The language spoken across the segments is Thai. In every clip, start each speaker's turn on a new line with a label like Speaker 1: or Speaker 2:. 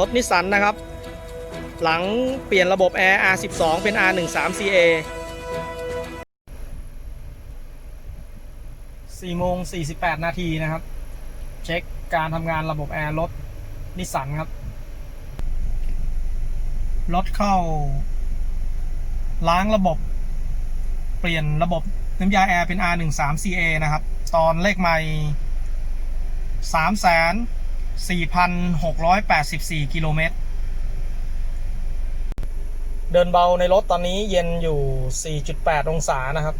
Speaker 1: รถนิสสันนะครับ หลังเปลี่ยนระบบแอร์ R12 เป็น R13CA 4โมง48 นาทีนะครับ เช็คการทำงานระบบแอร์รถนิสสันครับ รถเข้า ล้างระบบ เปลี่ยนระบบน้ำยาแอร์เป็น R13CA นะครับ ตอนเลขใหม่ 4,684 กิโลเมตร เดินเบาในรถตอนนี้เย็นอยู่ 4.8 องศานะครับ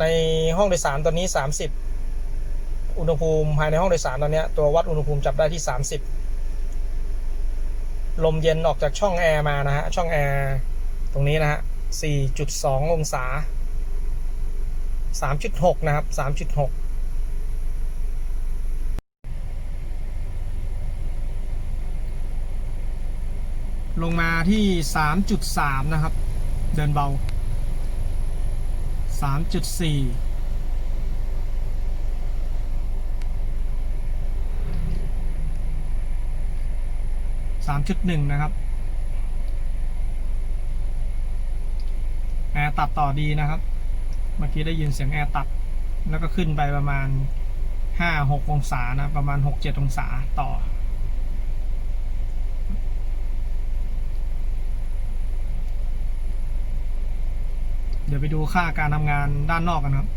Speaker 1: ในห้องโดยสารตอนนี้ 30 อุณหภูมิภายในห้องโดยสารตอนนี้ตัววัดอุณหภูมิจับได้ที่ 30 ลมเย็นออกจากช่องแอร์มานะฮะ ช่องแอร์ตรงนี้นะฮะ 4.2 องศา 3.6 นะครับ 3.6 ลงมาที่ 3.3 นะครับ เดินเบา 3.4 3.1นะครับแอร์ตัดต่อดีนะครับ เมื่อกี้ได้ยินเสียงแอร์ตัด แล้วก็ขึ้นไปประมาณ5-6องศานะ ประมาณ6-7องศาต่อ ดี๋ยวไปดูค่าการทำงานด้านนอกกันครับ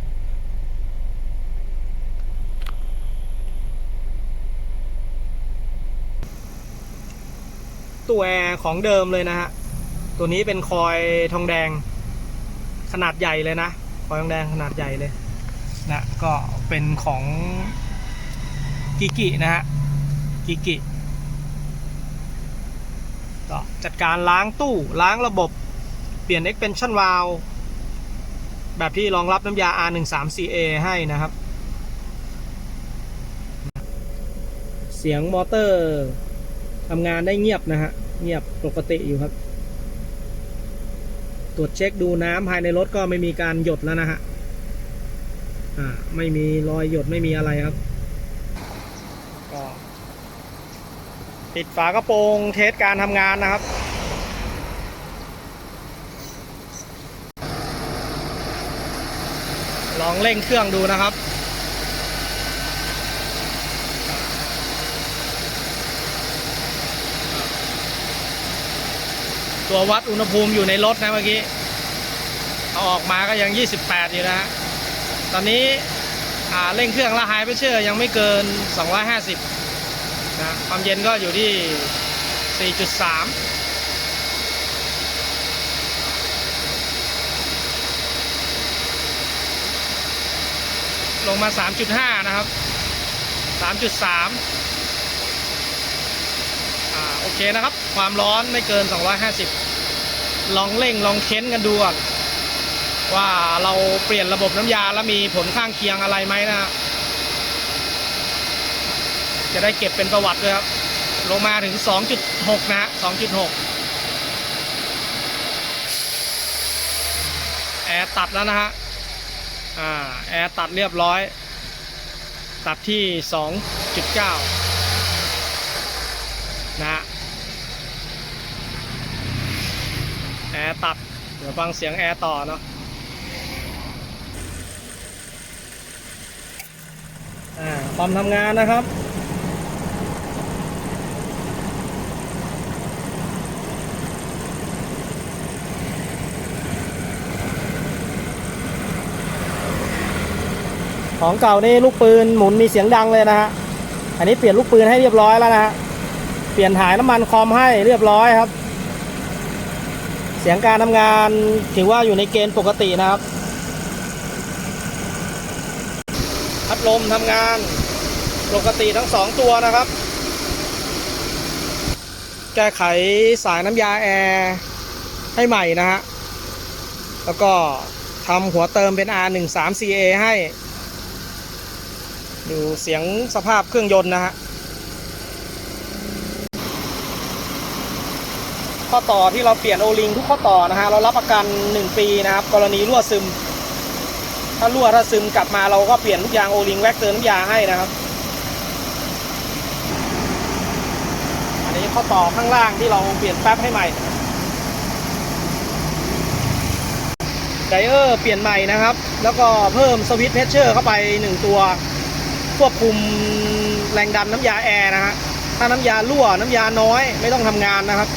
Speaker 1: ตัวแอร์ของเดิมเลยนะฮะ ตัวนี้เป็นคอยทองแดงขนาดใหญ่เลยนะ คอยทองแดงขนาดใหญ่เลยนะก็เป็นของกิกินะฮะ กิกิก็จัดการล้างตู้ล้างระบบเปลี่ยน expansion valve แบบที่รองรับน้ำยา R13CA ให้นะครับ เสียงมอเตอร์ทำงานได้เงียบนะฮะ เงียบปกติอยู่ครับ ตรวจเช็คดูน้ำภายในรถก็ไม่มีการหยดแล้วนะฮะ อ่า ไม่มีรอยหยดไม่มีอะไรครับก็ปิดฝากระโปรงเทสการทำงานนะครับ ลองเร่งเครื่องดูนะครับ ตัววัดอุณหภูมิอยู่ในรถนะเมื่อกี้เอาออกมาก็ยัง 28 อยู่นะฮะตอนนี้เร่งเครื่องละไฮเพรสเชอร์ยังไม่เกิน 250นะความเย็นก็อยู่ที่ 4.3 ลงมา 3.5 นะครับ 3.3อ่าโอเคนะครับ ความร้อนไม่เกิน 250 ลองเร่งลองเค้นกันดูก่อนว่าเราเปลี่ยนระบบน้ำยาแล้วมีผลข้างเคียงอะไรไหมนะจะได้เก็บเป็นประวัติด้วยครับ ลงมาถึง 2.6 นะฮะ 2.6 แอร์ตัดแล้วนะฮะ อ่าแอร์ตัดเรียบร้อย ตัดที่ 2.9 นะฮะแอร์ตัด เดี๋ยวฟังเสียงแอร์ต่อเนาะอ่าความทำงานนะครับ ของเก่านี่ลูกปืนหมุนมีเสียงดังเลยนะฮะ อันนี้เปลี่ยนลูกปืนให้เรียบร้อยแล้วนะฮะ เปลี่ยนถ่ายน้ำมันคอมให้เรียบร้อยครับ เสียงการทำงานถือว่าอยู่ในเกณฑ์ปกตินะครับ พัดลมทำงานปกติทั้งสองตัวนะครับ แก้ไขสายน้ำยาแอร์ให้ใหม่นะฮะ แล้วก็ทำหัวเติมเป็น R13CA ให้ ดูเสียงสภาพเครื่องยนต์นะฮะข้อต่อที่เราเปลี่ยนโอลิงทุกข้อต่อนะฮะเรารับประกัน 1 ปีนะครับ กรณีรั่วซึม ถ้ารั่วถ้าซึมกลับมาเราก็เปลี่ยนทุกยางโอลิงแว็กเติมน้ำยาให้นะครับอันนี้ข้อต่อข้างล่างที่เราเปลี่ยนแป๊บให้ใหม่ไดเออร์เปลี่ยนใหม่นะครับ แล้วก็เพิ่มสวิตช์เพชเชอร์เข้าไป 1 ตัว ควบคุมแรงดันน้ำยาแอร์นะฮะถ้าน้ำยารั่วน้ำยาน้อยไม่ต้องทำงานนะครับ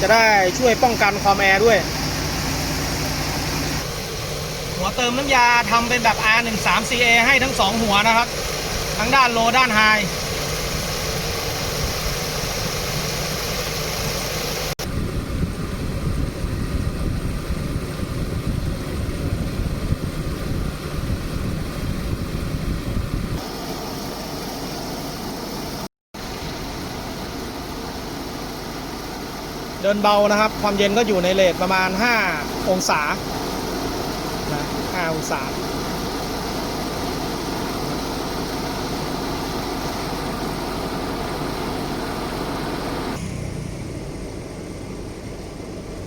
Speaker 1: จะได้ช่วยป้องกันความแอร์ด้วย หัวเติมน้ำยาทำเป็นแบบ R134a ให้ทั้ง 2 หัวนะครับ ทั้งด้านโลด้านไฮ เดินเบานะครับ ความเย็นก็อยู่ในเลทประมาณ 5 องศานะ5องศา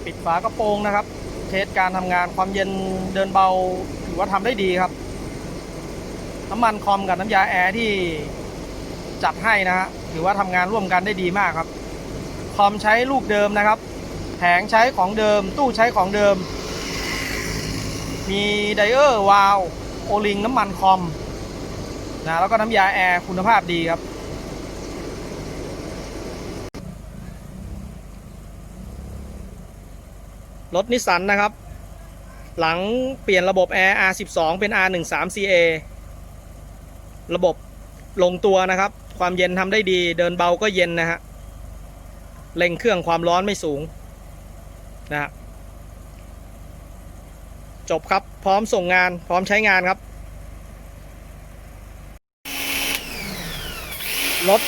Speaker 1: ปิดฝากระโปรงนะครับ เทสการทำงานความเย็นเดินเบาถือว่าทำได้ดีครับ น้ำมันคอมกับน้ำยาแอร์ที่จัดให้นะฮะถือว่าทำงานร่วมกันได้ดีมากครับ คอมใช้ลูกเดิมนะครับแผงใช้ของเดิม ตู้ใช้ของเดิม มีไดเออร์วาลโอลิงน้ำมันคอมนะแล้วก็น้ำยาแอร์คุณภาพดีครับ รถนิสสันนะครับ หลังเปลี่ยนระบบแอร์ R12 เป็น R13CA ระบบลงตัวนะครับ ความเย็นทำได้ดี เดินเบาก็เย็นนะฮะ เร่งเครื่องความร้อนไม่สูงนะฮะจบครับพร้อมส่งงานพร้อมใช้งานครับ รถ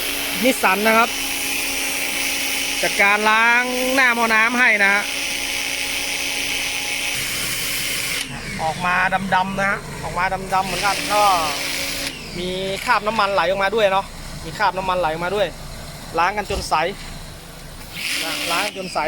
Speaker 1: นิสสันนะครับจัดการล้างหน้ามอน้ำให้นะฮะออกมาดำๆนะฮะออกมาดำๆเหมือนกันก็มีคราบน้ำมันไหลออกมาด้วยเนาะมีคราบน้ำมันไหลออกมาด้วย ล้างกันจนใส ล้างจนใส